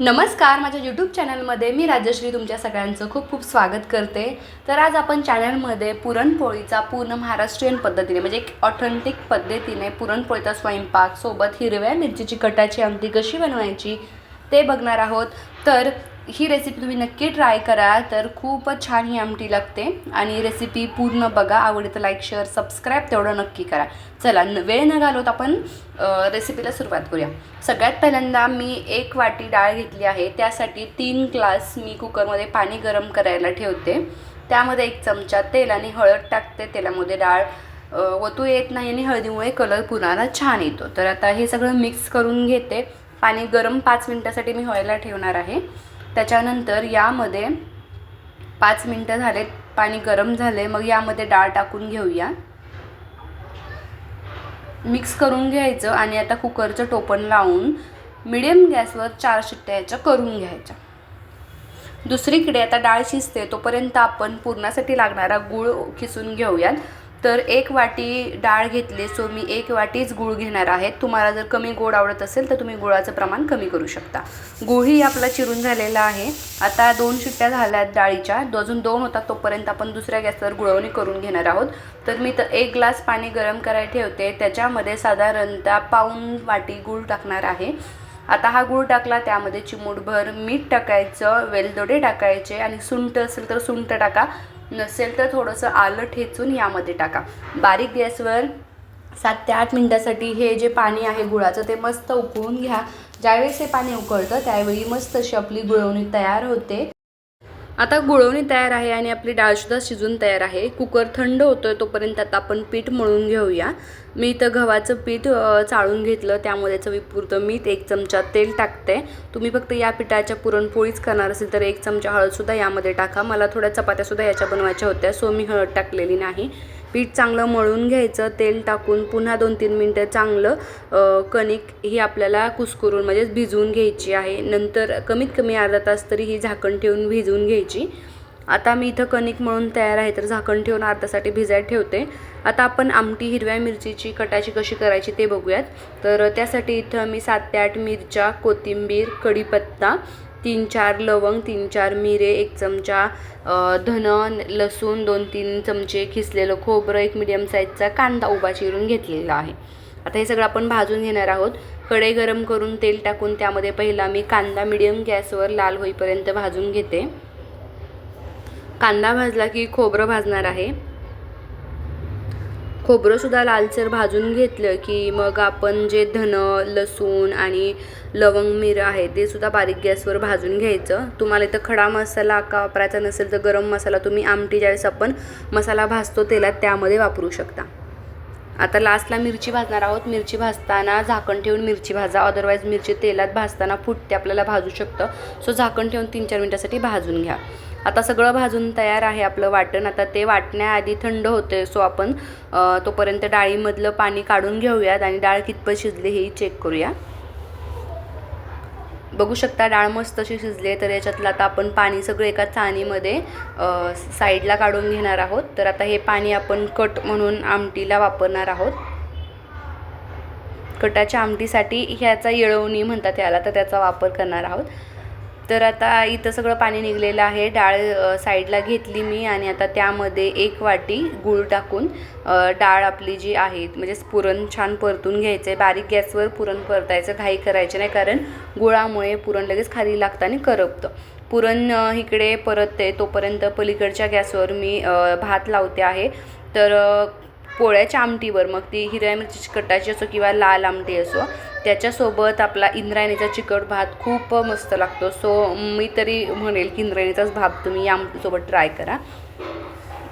नमस्कार माझ्या यूट्यूब चॅनलमध्ये मी राजश्री तुमच्या सगळ्यांचं खूप खूप स्वागत करते. तर आज आपण चॅनलमध्ये पुरणपोळीचा पूर्ण महाराष्ट्रीयन पद्धतीने म्हणजे एक ऑथेंटिक पद्धतीने पुरणपोळीचा स्वयंपाक सोबत हिरव्या मिरचीची कटाची आमटी कशी बनवायची ते बघणार आहोत. तर ही रेसिपी तुम्ही नक्की ट्राय करा तर खूपच छान ही आमटी लागते. आणि रेसिपी पूर्ण बघा आवडली तर लाईक शेअर सबस्क्राईब तेवढं नक्की करा. चला न वेळ न घालवत आपण रेसिपीला सुरुवात करूया. सगळ्यात पहिल्यांदा मी एक वाटी डाळ घेतली आहे. त्यासाठी तीन ग्लास मी कुकरमध्ये पाणी गरम करायला ठेवते. त्यामध्ये एक चमचा तेल आणि हळद टाकते. तेलामध्ये डाळ वतू येत नाही आणि हळदीमुळे कलर पुन्हा छान येतो. तर आता हे सगळं मिक्स करून घेते. पाणी गरम पाच मिनटासाठी मी व्हायला ठेवणार आहे. त्याच्यानंतर यामध्ये पाच मिनटं झालेत पाणी गरम झाले मग यामध्ये डाळ टाकून घेऊया. मिक्स करून घ्यायचं आणि आता कुकरचं टोपण लावून मिडियम गॅसवर चार शिट्ट्या याच्या करून घ्यायच्या. दुसरीकडे आता डाळ शिजते तोपर्यंत आपण पुरणासाठी लागणारा गूळ खिसून घेऊयात. तर एक वाटी डाळ घेतली सो मी एक वाटीच गूळ घेणार आहे. तुम्हाला जर कमी गोड आवडत असेल तर तुम्ही गुळाचं प्रमाण कमी करू शकता. गुळही आपला चिरून झालेला आहे. आता दोन शिट्ट्या झाल्यात डाळीच्या. अजून दोन होतात तोपर्यंत आपण दुसऱ्या गॅसवर गुळवणी करून घेणार आहोत. तर मी तर एक ग्लास पाणी गरम करायला ठेवते. त्याच्यामध्ये साधारणतः पाऊन वाटी गूळ टाकणार आहे. आता हा गूळ टाकला त्यामध्ये चिमूटभर मीठ टाकायचं वेलदोडे टाकायचे आणि सुंठ असेल तर सुंठ टाका. नसेल तर थोडंसं आलं ठेचून यामध्ये टाका. बारीक गॅसवर सात ते आठ मिनटासाठी हे जे पाणी आहे गुळाचं ते मस्त उकळून घ्या. ज्यावेळेस हे पाणी उकळतं त्यावेळी मस्त अशी आपली गुळवणी तयार होते. आता गुळवणी तयार आहे आणि आपली डाळसुद्धा शिजून तयार आहे. कुकर थंड होतोय तोपर्यंत आता आपण पीठ मळून घेऊया. मी इथं गव्हाचं पीठ चाळून घेतलं. त्यामध्ये चवीपुरतं मीठ एक चमचा तेल टाकते. तुम्ही फक्त या पिठाच्या पुरणपोळीच करणार असेल तर एक चमचा हळदसुद्धा यामध्ये टाका. मला थोड्या चपात्यासुद्धा याच्या बनवायच्या होत्या. सो मी हळद टाकलेली नाही. पीठ चांगलं मळून घ्यायचं तेल टाकून पुन्हा दोन तीन मिनटं चांगलं कणिक ही आपल्याला कुस्करून म्हणजेच भिजवून घ्यायची आहे. नंतर कमीत कमी अर्धा तास तरी ही झाकण ठेवून भिजवून घ्यायची. आता मी इथं कणिक मळून तयार आहे तर झाकण ठेवून अर्धासाठी भिजायला ठेवते. आता आपण आमटी हिरव्या मिरचीची कटाची कशी करायची ते बघूयात. तर त्यासाठी इथं मी सात ते आठ मिरच्या कोथिंबीर कढीपत्ता तीन चार लवंग तीन चार मिरे एक चमचा धन लसूण दोन तीन चमचे खिसलेलं खोबरं एक मिडियम साईजचा कांदा उभा चिरून घेतलेला आहे. आता हे सगळं आपण भाजून घेणार आहोत. कढई गरम करून तेल टाकून त्यामध्ये पहिला मी कांदा मिडियम गॅसवर लाल होईपर्यंत भाजून घेते. कांदा भाजला की खोबरं भाजणार आहे. खोबरंसुद्धा लालसर भाजून घेतलं की मग आपण जे धन लसूण आणि लवंग मिरं आहे ते सुद्धा बारीक गॅसवर भाजून घ्यायचं. तुम्हाला इथं खडा मसाला का वापरायचा नसेल तर गरम मसाला तुम्ही आमटी ज्यावेळेस आपण मसाला भाजतो तेलात त्यामध्ये वापरू शकता. आता लास्टला मिरची भाजणार आहोत. मिरची भाजताना झाकण ठेवून मिरची भाजा. अदरवाईज मिरची तेलात भाजताना फुटते आपल्याला भाजू शकतं. सो झाकण ठेवून तीन चार मिनटासाठी भाजून घ्या. आता सगळं भाजून तयार आहे आपलं वाटण. आता ते वाटण्याआधी थंड होते सो आपण तोपर्यंत डाळीमधलं पाणी काढून घेऊयात आणि डाळ कितपत शिजली हे चेक करूया. बघू शकता डाळ मस्त अशी शिजली तर याच्यातलं आता आपण पाणी सगळं एका चाणीमध्ये साईडला काढून घेणार आहोत. तर आता हे पाणी आपण कट म्हणून आमटीला वापरणार आहोत. कटाच्या आमटीसाठी ह्याचा येळवणी म्हणतात याला तर त्याचा वापर करणार आहोत. तर आता इथं सगळं पाणी निघलेलं आहे. डाळ साईडला घेतली मी आणि आता त्यामध्ये एक वाटी गूळ टाकून डाळ आपली जी आहे म्हणजे पुरण छान परतून घ्यायचं आहे बारीक गॅसवर पुरण परतायचं घाई करायचं नाही कारण गुळामुळे पुरण लगेच खाली लागतं आणि करपतं. पुरण इकडे परतते तोपर्यंत पलीकडच्या गॅसवर मी भात लावते आहे. तर पोळ्याच्या आमटीवर मग ती हिरव्या मिरची कटाची असो किंवा लाल आमटी असो त्याच्यासोबत आपला इंद्रायणीचा चिकट भात खूप मस्त लागतो. सो मी तरी म्हणेल की इंद्रायणीचाच भात तुम्ही या आमटीसोबत ट्राय करा.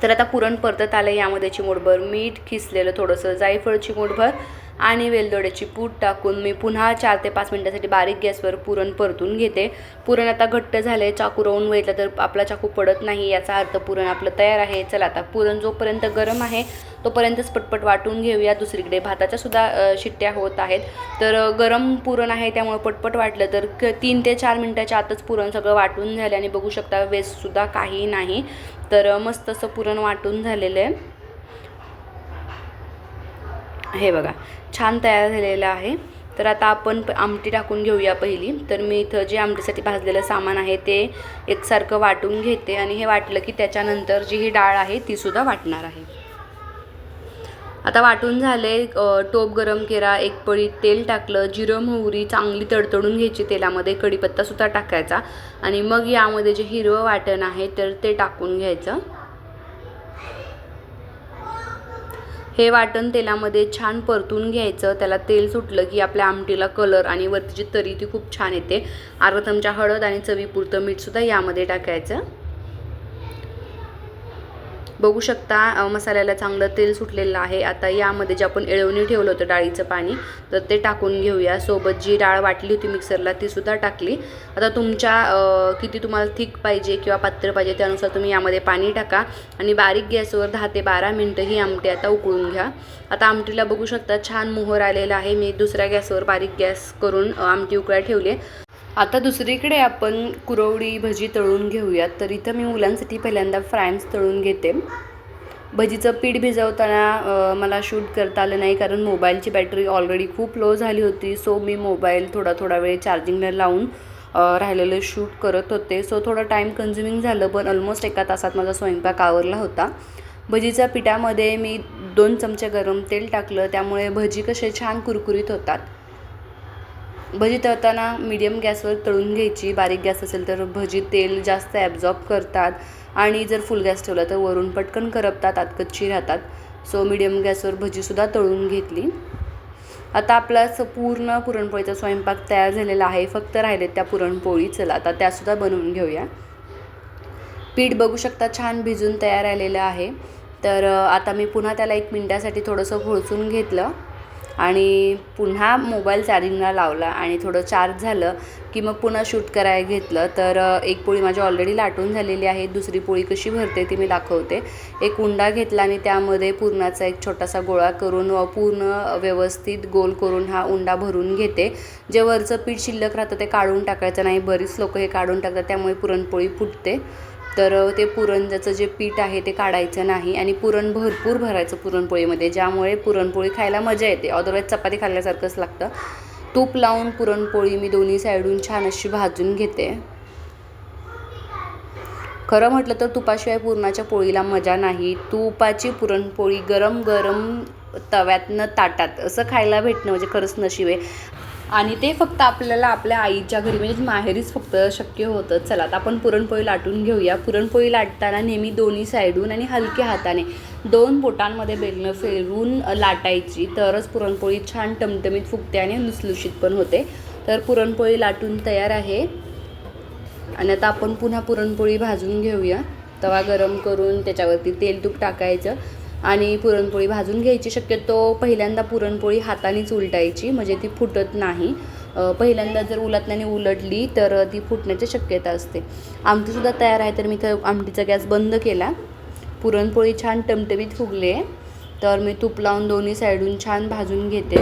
तर आता पुरण परतत आलं यामध्ये चिमूटभर मीठ खिसलेलं थोडंसं जायफळ चिमूटभर आणि वेलदोड्याची पूड टाकून मी पुन्हा चार ते पाच मिनटासाठी बारीक गॅसवर पुरण परतून घेते. पुरण आता घट्ट झालं आहे चाकू रोवून वळलं तर आपला चाकू पडत नाही याचा अर्थ पुरण आपलं तयार आहे. चला आता पुरण जोपर्यंत गरम आहे तोपर्यंतच पटपट वाटून घेऊया. दुसरीकडे भाताच्या सुद्धा शिट्ट्या होत आहेत. तर गरम पुरण आहे त्यामुळे पटपट वाटलं तर क तीन ते चार मिनटाच्या आतच पुरण सगळं वाटून झालं आणि बघू शकता वेस्टसुद्धा काही नाही. तर मस्त असं पुरण वाटून झालेलं आहे. हे बघा छान तयार झालेलं आहे. तर आता आपण प- आमटी टाकून घेऊया पहिली. तर मी इथं जे आमटीसाठी भाजलेलं सामान आहे ते एकसारखं वाटून घेते आणि हे वाटलं की त्याच्यानंतर जी ही डाळ आहे तीसुद्धा वाटणार आहे. आता वाटून झाले टोप गरम केला एक पळी तेल टाकलं जिरं मोहरी चांगली तडतडून घ्यायची तेलामध्ये कढीपत्तासुद्धा टाकायचा. आणि मग यामध्ये जे हिरवं वाटण आहे तर ते टाकून घ्यायचं. हे वाटण तेलामध्ये छान परतून घ्यायचं. त्याला तेल सुटलं की आपल्या आमटीला कलर आणि वरतीची तरी ती खूप छान येते. अर्धा चमचा हळद आणि चवीपुरतं मीठसुद्धा यामध्ये टाकायचं. बघू शकता मसाल्याला चांगलं तेल सुटलेलं आहे. आता यामध्ये जे आपण एळवणी ठेवलं होतं डाळीचं पाणी तर ते टाकून घेऊया. सोबत जी डाळ वाटली होती मिक्सरला तीसुद्धा टाकली. आता तुमच्या किती तुम्हाला थिक पाहिजे किंवा पात्र पाहिजे त्यानुसार तुम्ही यामध्ये पाणी टाका. आणि बारीक गॅसवर दहा ते बारा मिनटं ही आमटी आता उकळून घ्या. आता आमटीला बघू शकता छान मोहर आलेला आहे. मी दुसऱ्या गॅसवर बारीक गॅस करून आमटी उकळा ठेवली आहे. आता दुसरीकडे आपण कुरवडी भजी तळून घेऊयात. तर इथं मी मुलांसाठी पहिल्यांदा फ्रायम्स तळून घेते. भजीचं पीठ भिजवताना मला शूट करता आलं नाही कारण मोबाईलची बॅटरी ऑलरेडी खूप लो झाली होती. सो मी मोबाईल थोडा थोडा वेळ चार्जिंगला लावून राहिलेलं शूट करत होते. सो थोडं टाईम कन्झ्युमिंग झालं पण ऑलमोस्ट एका तासात माझा स्वयंपाक आवरला होता. भजीच्या पिठामध्ये मी दोन चमचे गरम तेल टाकलं. त्यामुळे भजी कसे छान कुरकुरीत होतात. भजी तळताना मिडियम गॅसवर तळून घ्यायची. बारीक गॅस असेल तर भजी तेल जास्त ॲब्झॉर्ब करतात आणि जर फुल गॅस ठेवला तर वरून पटकन करपतात आत कच्ची राहतात. सो मिडियम गॅसवर भजीसुद्धा तळून घेतली. आता आपला स- पूर्ण पुरणपोळीचा स्वयंपाक तयार झालेला आहे. फक्त राहिलेत त्या पुरणपोळी. चला आता त्यासुद्धा बनवून घेऊया. पीठ बघू शकता छान भिजून तयार आलेलं आहे. तर आता मी पुन्हा त्याला एक मिनटासाठी थोडंसं होळसून घेतलं. आणि पुन्हा मोबाईल चार्जिंगला लावला आणि थोडं चार्ज झालं की मग पुन्हा शूट करायला घेतलं. तर एक पोळी माझी ऑलरेडी लाटून झालेली आहे. दुसरी पोळी कशी भरते ती मी दाखवते. एक उंडा घेतला आणि त्यामध्ये पुरणाचा एक छोटासा गोळा करून व पूर्ण व्यवस्थित गोल करून हा उंडा भरून घेते. जे वरचं पीठ शिल्लक राहतं ते काढून टाकायचं नाही. बरीच लोक हे काढून टाकतात त्यामुळे पुरणपोळी फुटते. तर ते पुरण ज्याचं जे पीठ आहे ते काढायचं नाही आणि पुरण भरपूर भरायचं पुरणपोळीमध्ये ज्यामुळे पुरणपोळी खायला मजा येते. अदरवाईज चपाती खाल्ल्यासारखंच लागतं. तूप लावून पुरणपोळी मी दोन्ही साईडून छान अशी भाजून घेते. खरं म्हटलं तर तुपाशिवाय पुरणाच्या पोळीला मजा नाही. तुपाची पुरणपोळी गरम गरम तव्यातनं ताटात असं खायला भेटणं म्हणजे खरंच नशीब आहे. आणि ते फक्त आपल्याला आपल्या आईच्या घरी म्हणजे माहेरीच फक्त शक्य होतं. चला आता आपण पुरणपोळी लाटून घेऊया. पुरणपोळी लाटताना नेहमी दोन्ही साईडून आणि हलक्या हाताने दोन बोटांमध्ये बेलणं फेरून लाटायची. तरच पुरणपोळी छान टमटमीत फुगते आणि लुसलुशीत पण होते. तर पुरणपोळी लाटून तयार आहे. आणि आता आपण पुन्हा पुरणपोळी भाजून घेऊया. तवा गरम करून त्याच्यावरती तेल तूप टाकायचं. आणि पुरणपोळी भाजून घ्यायची. शक्यतो पहिल्यांदा पुरणपोळी हातानेच उलटायची म्हणजे ती फुटत नाही. पहिल्यांदा जर उलटण्याने उलटली तर ती फुटण्याची शक्यता असते. आमटीसुद्धा तयार आहे तर मी तर आमटीचा गॅस बंद केला. पुरणपोळी छान टमटमीत फुगले. तर मी तूप लावून दोन्ही साईडून छान भाजून घेते.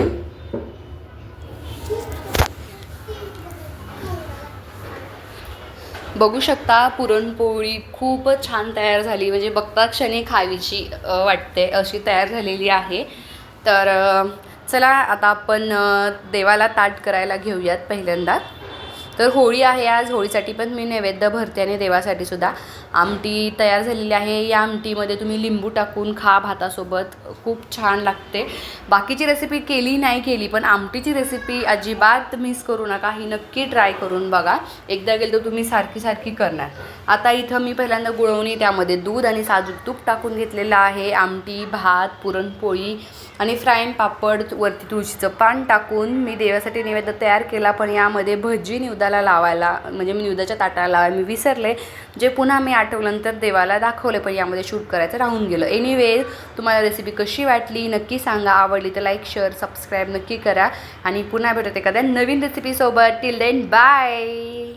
बघू शकता पुरणपोळी खूपच छान तयार झाली. म्हणजे बघता क्षणी खावीची वाटते अशी तयार झालेली आहे. तर चला आता आपण देवाला ताट करायला घेऊयात पहिल्यांदा. तर होळी आहे आज होळीसाठी पण मी नैवेद्य भरते आणि देवासाठी सुद्धा. आमटी तयार झालेली आहे. या आमटीमध्ये तुम्ही लिंबू टाकून खा भातासोबत. खूप छान लागते. बाकीची रेसिपी केली नाही केली पण आमटीची रेसिपी अजिबात मिस करू नका. ही नक्की ट्राय करून बघा. एकदा गेलं तर तुम्ही सारखी सारखी करणार. आता इथं मी पहिल्यांदा गुळवणी त्यामध्ये दूध आणि साजूक तूप टाकून घेतलेलं आहे. आमटी भात पुरणपोळी आणि फ्राईन पापड वरती तुळशीचं पान टाकून मी देवासाठी नैवेद्य तयार केला पण यामध्ये भजी निवदाला लावायला म्हणजे मी निवदाच्या ताटाला लावायला मी विसरले. जे पुन्हा मी आठवल्यानंतर देवाला दाखवले पण यामध्ये शूट करायचं राहून गेलं. एनिवे तुम्हाला रेसिपी कशी वाटली नक्की सांगा. आवडली तर लाईक शेअर सबस्क्राईब नक्की करा. आणि पुन्हा भेटत एखाद्या नवीन रेसिपीसोबत टिल देन बाय